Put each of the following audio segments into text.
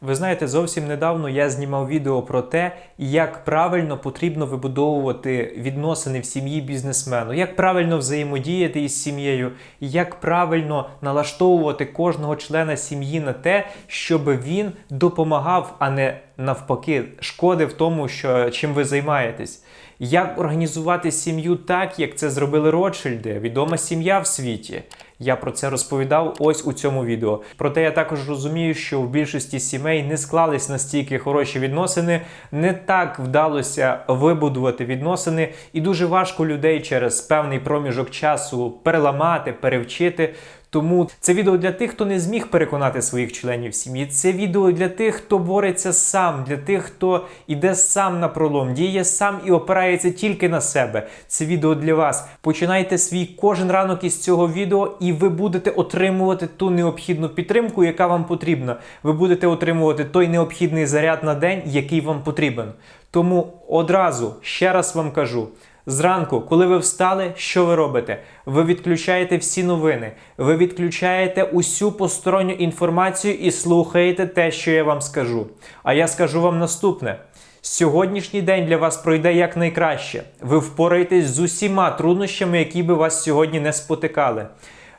Ви знаєте, зовсім недавно я знімав відео про те, як правильно потрібно вибудовувати відносини в сім'ї бізнесмену, як правильно взаємодіяти із сім'єю, як правильно налаштовувати кожного члена сім'ї на те, щоб він допомагав, а не навпаки, шкодив тому, що чим ви займаєтесь. Як організувати сім'ю так, як це зробили Ротшильди, відома сім'я в світі. Я про це розповідав ось у цьому відео. Проте я також розумію, що в більшості сімей не склались настільки хороші відносини, не так вдалося вибудувати відносини, і дуже важко людей через певний проміжок часу переламати, перевчити. Тому це відео для тих, хто не зміг переконати своїх членів сім'ї. Це відео для тих, хто бореться сам, для тих, хто іде сам на пролом, діє сам і опирається тільки на себе. Це відео для вас. Починайте свій кожен ранок із цього відео, і ви будете отримувати ту необхідну підтримку, яка вам потрібна. Ви будете отримувати той необхідний заряд на день, який вам потрібен. Тому одразу ще раз вам кажу. Зранку, коли ви встали, що ви робите? Ви відключаєте всі новини, ви відключаєте усю посторонню інформацію і слухаєте те, що я вам скажу. А я скажу вам наступне: сьогоднішній день для вас пройде якнайкраще. Ви впораєтесь з усіма труднощами, які би вас сьогодні не спотикали.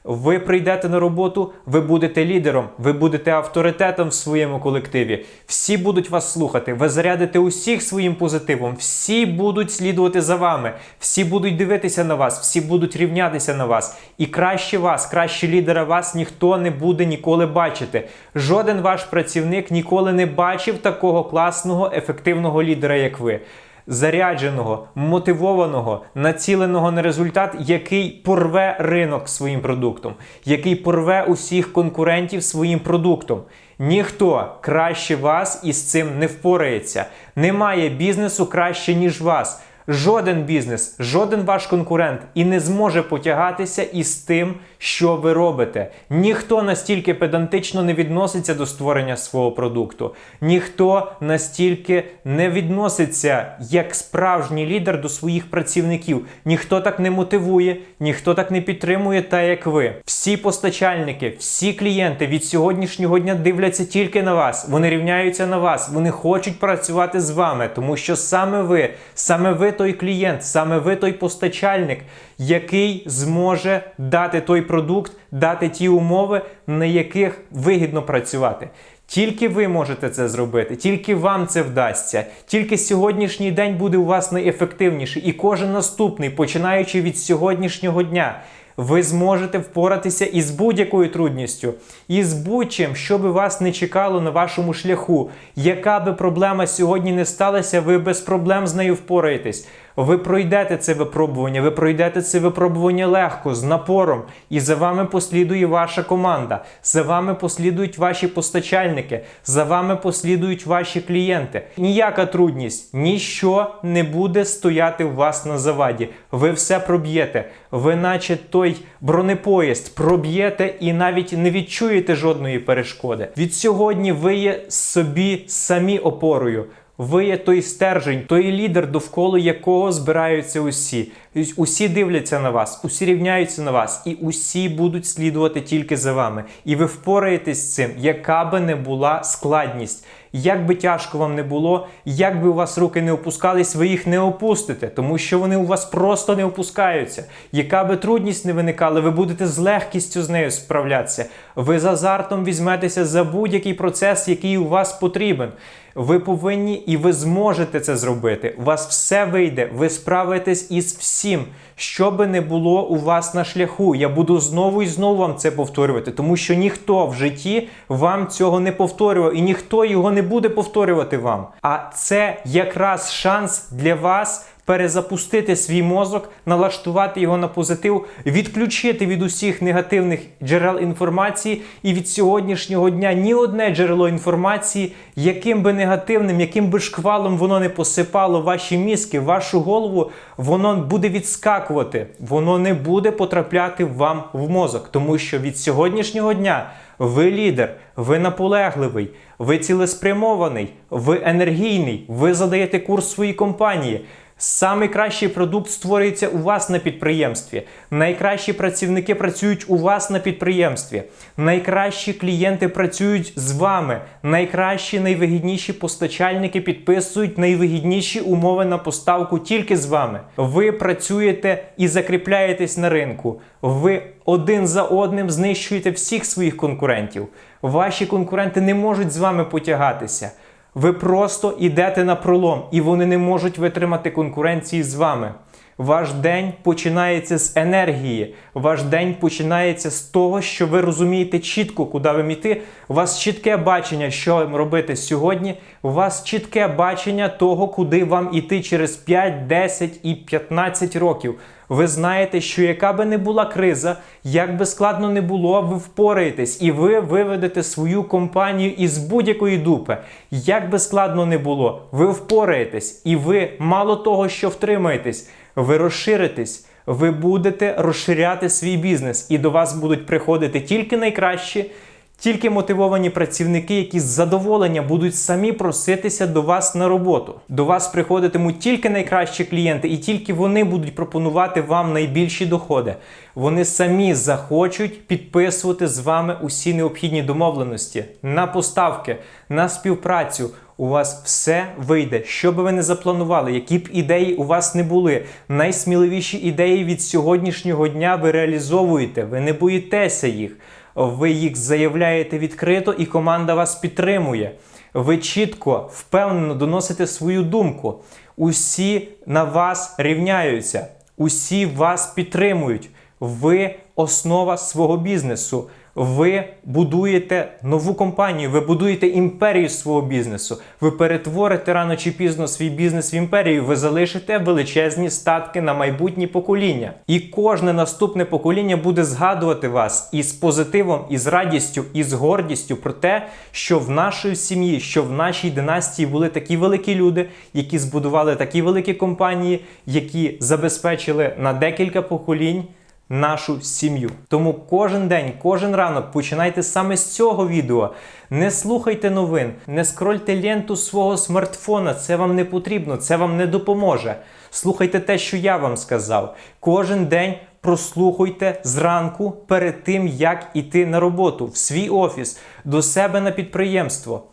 Ви прийдете на роботу, ви будете лідером, ви будете авторитетом в своєму колективі. Всі будуть вас слухати, ви зарядите усіх своїм позитивом, всі будуть слідувати за вами, всі будуть дивитися на вас, всі будуть рівнятися на вас. І краще вас, краще лідера вас ніхто не буде ніколи бачити. Жоден ваш працівник ніколи не бачив такого класного, ефективного лідера, як ви зарядженого, мотивованого, націленого на результат, який порве ринок своїм продуктом, який порве усіх конкурентів своїм продуктом. Ніхто краще вас із цим не впорається. Немає бізнесу краще, ніж вас. Жоден бізнес, жоден ваш конкурент і не зможе потягатися із тим, що ви робите. Ніхто настільки педантично не відноситься до створення свого продукту. Ніхто настільки не відноситься як справжній лідер до своїх працівників. Ніхто так не мотивує, ніхто так не підтримує, так як ви. Всі постачальники, всі клієнти від сьогоднішнього дня дивляться тільки на вас. Вони рівняються на вас, вони хочуть працювати з вами, тому що саме ви, саме ви той клієнт, саме ви той постачальник, який зможе дати той продукт, дати ті умови, на яких вигідно працювати. Тільки ви можете це зробити, тільки вам це вдасться. Тільки сьогоднішній день буде у вас найефективніший, і кожен наступний, починаючи від сьогоднішнього дня. Ви зможете впоратися із будь-якою трудністю, і з будь-чим, що би вас не чекало на вашому шляху. Яка би проблема сьогодні не сталася, ви без проблем з нею впораєтесь. Ви пройдете це випробування, ви пройдете це випробування легко, з напором, і за вами послідує ваша команда, за вами послідують ваші постачальники, за вами послідують ваші клієнти. Ніяка трудність, ніщо не буде стояти у вас на заваді. Ви все проб'єте. Ви, наче той бронепоїзд, проб'єте і навіть не відчуєте жодної перешкоди. Від сьогодні ви є собі самі опорою. Ви є той стержень, той лідер, довкола якого збираються усі. Тобто Усі дивляться на вас, усі рівняються на вас, і усі будуть слідувати тільки за вами. І ви впораєтесь з цим, яка би не була складність. Як би тяжко вам не було, як би у вас руки не опускались, ви їх не опустите, тому що вони у вас просто не опускаються. Яка би трудність не виникала, ви будете з легкістю з нею справлятися. Ви з азартом візьметеся за будь-який процес, який у вас потрібен. Ви повинні і ви зможете це зробити. У вас все вийде, ви справитесь із всім, що би не було у вас на шляху. Я буду знову і знову вам це повторювати, тому що ніхто в житті вам цього не повторював, і ніхто його не буде повторювати вам. А це якраз шанс для вас. Перезапустити свій мозок, налаштувати його на позитив, відключити від усіх негативних джерел інформації, і від сьогоднішнього дня ні одне джерело інформації, яким би негативним, яким би шквалом воно не посипало ваші мізки, вашу голову, воно буде відскакувати, воно не буде потрапляти вам в мозок, тому що від сьогоднішнього дня ви лідер, ви наполегливий, ви цілеспрямований, ви енергійний, ви задаєте курс своїй компанії. Самий кращий продукт створюється у вас на підприємстві. Найкращі працівники працюють у вас на підприємстві. Найкращі клієнти працюють з вами. Найкращі, найвигідніші постачальники підписують найвигідніші умови на поставку тільки з вами. Ви працюєте і закріпляєтесь на ринку. Ви один за одним знищуєте всіх своїх конкурентів. Ваші конкуренти не можуть з вами потягатися. Ви просто йдете на пролом, і вони не можуть витримати конкуренції з вами. Ваш день починається з енергії. Ваш день починається з того, що ви розумієте чітко, куди вам йти. У вас чітке бачення, що вам робити сьогодні. У вас чітке бачення того, куди вам іти через 5, 10 і 15 років. Ви знаєте, що яка би не була криза, як би складно не було, ви впораєтесь і ви виведете свою компанію із будь-якої дупи. Як би складно не було, ви впораєтесь, і ви мало того, що втримаєтесь, ви розширитесь. Ви будете розширяти свій бізнес, і до вас будуть приходити тільки найкращі, тільки мотивовані працівники, які з задоволення будуть самі проситися до вас на роботу. До вас приходитимуть тільки найкращі клієнти, і тільки вони будуть пропонувати вам найбільші доходи. Вони самі захочуть підписувати з вами усі необхідні домовленості на поставки, на співпрацю. У вас все вийде, що би ви не запланували, які б ідеї у вас не були. Найсміливіші ідеї від сьогоднішнього дня ви реалізовуєте, ви не боїтеся їх. Ви їх заявляєте відкрито, і команда вас підтримує. Ви чітко, впевнено доносите свою думку. Усі на вас рівняються, усі вас підтримують. Ви основа свого бізнесу. Ви будуєте нову компанію, ви будуєте імперію свого бізнесу. Ви перетворите рано чи пізно свій бізнес в імперію. Ви залишите величезні статки на майбутні покоління. І кожне наступне покоління буде згадувати вас із позитивом, із радістю, і з гордістю про те, що в нашій сім'ї, що в нашій династії були такі великі люди, які збудували такі великі компанії, які забезпечили на декілька поколінь нашу сім'ю. Тому кожен день, кожен ранок починайте саме з цього відео. Не слухайте новин, не скрольте ленту свого смартфона. Це вам не потрібно, це вам не допоможе. Слухайте те, що я вам сказав. Кожен день прослухайте зранку перед тим, як іти на роботу, в свій офіс, до себе на підприємство.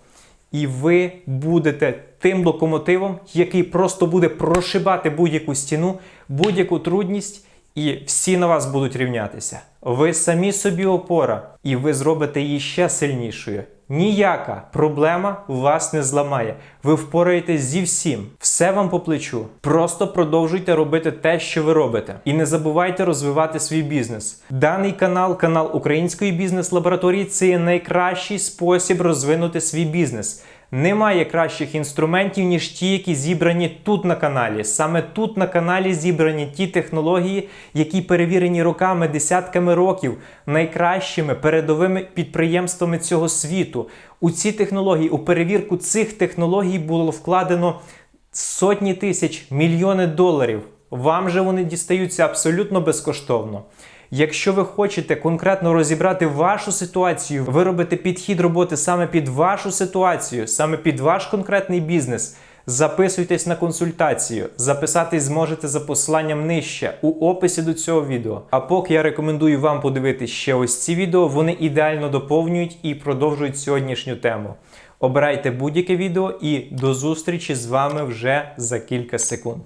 І ви будете тим локомотивом, який просто буде прошибати будь-яку стіну, будь-яку трудність, і всі на вас будуть рівнятися. Ви самі собі опора, і ви зробите її ще сильнішою. Ніяка проблема вас не зламає. Ви впораєтесь зі всім. Все вам по плечу. Просто продовжуйте робити те, що ви робите. І не забувайте розвивати свій бізнес. Даний канал, канал Української бізнес-лабораторії, це є найкращий спосіб розвинути свій бізнес. Немає кращих інструментів, ніж ті, які зібрані тут на каналі. Саме тут на каналі зібрані ті технології, які перевірені роками, десятками років, найкращими передовими підприємствами цього світу. У ці технології, у перевірку цих технологій було вкладено сотні тисяч, мільйони доларів. Вам же вони дістаються абсолютно безкоштовно. Якщо ви хочете конкретно розібрати вашу ситуацію, виробити підхід роботи саме під вашу ситуацію, саме під ваш конкретний бізнес, записуйтесь на консультацію. Записатись зможете за посиланням нижче у описі до цього відео. А поки я рекомендую вам подивитись ще ось ці відео, вони ідеально доповнюють і продовжують сьогоднішню тему. Обирайте будь-яке відео і до зустрічі з вами вже за кілька секунд.